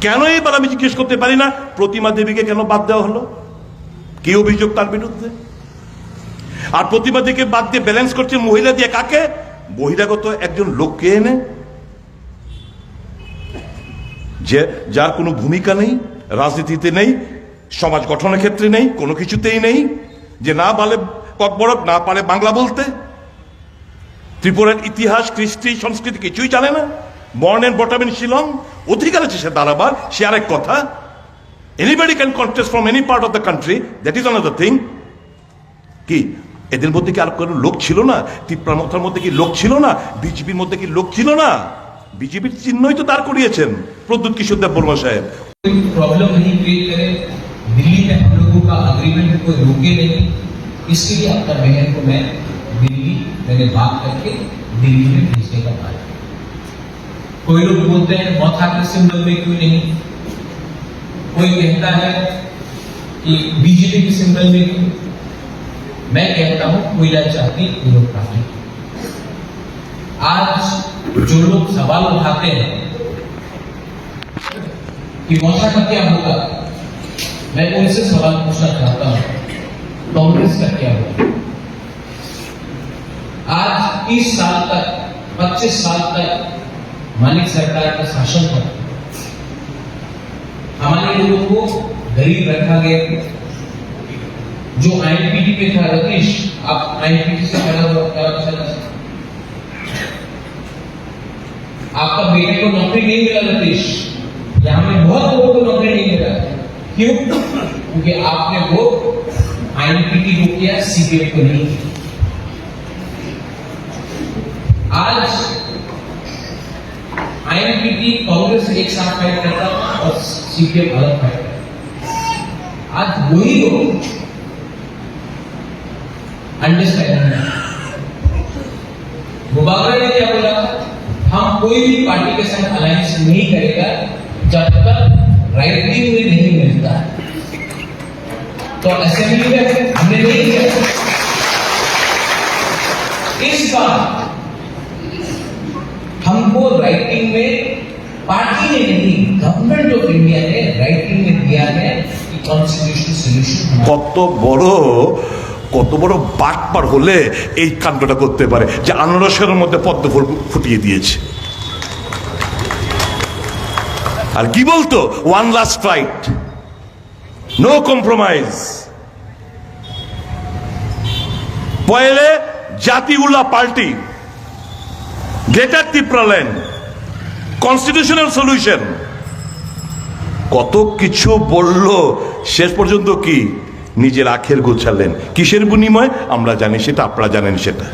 কেন এবার আমি জিজ্ঞেস করতে পারি না? প্রতিমা দেবীকে কেন বাদ দেওয়া হলো? কি অভিযোগ তার বিরুদ্ধে? আর প্রতিমা দেবীকে বাদ দিয়ে ব্যালেন্স করছেন মহিলা দিয়ে কাকে? বহিরাগত একজন লোককে এনে? যে যার কোনো ভূমিকা নেই, রাজনীতিতে নেই, সমাজ গঠনের ক্ষেত্রে নেই, কোনো কিছুতেই নেই, যে না পারে ককবরক না পারে বাংলা বলতে। ত্রিপুরার ইতিহাস, কৃষ্টি, সংস্কৃতি কিছুই জানে না। Born and brought up in Shillong অধিকার আছে সে দাঁড়াবার সে আরেক কথা anybody can contest from any part of the country that is another thing কি এদের মধ্যে কি আর কোনো লোক ছিল না ত্রিপুরার মথার মধ্যে কি লোক ছিল না বিজেপির মধ্যে কি লোক ছিল না বিজেপির চিহ্নই তো দাঁড় করিয়েছেন প্রদ্যুৎ কিশোর দেব বর্মা সাহেব कोई प्रॉब्लम नहीं क्रिएट करे दिल्ली में हम लोगों का अग्रीमेंट कोई रोके नहीं इसके लिए आपका बहन को मैं दिल्ली मैंने बात करके दिल्ली में भेजने का बात किया। कोई लोग बोलते हैं मौथा के सिंबल में क्यों नहीं? कोई कहता है कि बीजेपी के सिंबल में क्यों? मैं कहता हूँ, कोयला चाहती ब्यूरोक्राटी आज जो लोग सवाल उठाते हैं कि मौसा का क्या होगा, मैं उनसे सवाल पूछना चाहता हूँ, कांग्रेस का क्या होगा? आज 30 साल तक 25 साल तक मानिक सरकार का शासन था। हमारे लोगों को गरीब रखा गया। जो आईपीटी पे था रतीश आप आईपीटी से चला आपका बेटे को नौकरी नहीं मिला रतीश यहाँ में बहुत लोगों को नौकरी नहीं मिला। क्यों? क्योंकि आपने वो आईपीटी को किया सीपीएफ को नहीं। आज आईएनपीटी कांग्रेस एक साथ फाइट करता और सीपीएम अलग फाइट करता आज वही लोग अंडरस्टैंडिंग मुबागरा ने क्या बोला हम कोई भी पार्टी के साथ अलायंस नहीं करेगा, जब तक राइट विंग में नहीं मिलता तो असेंबली में हमने नहीं किया। इस बार हमको राइटिंग में पार्टी ने नहीं गवर्नमेंट ऑफ इंडिया ने राइटिंग में दिया है कि कॉन्स्टिट्यूशनल सोल्यूशन কত বড় কত বড় বাটপার হলে এই কাণ্ডটা করতে পারে যে আনারসের মধ্যে পদ্ম ফুল ফুটিয়ে দিয়েছে আর কি বলতো one last fight no compromise পয়লে জাতি উল্লাহ পাল্টি greater Tripuraland constitutional solution কত কিছু বলল, শেষ পর্যন্ত কি? নিজের আখের গোছালেন। কিসের বিনিময়? আমরা জানি সেটা, আপনারা জানেন সেটা।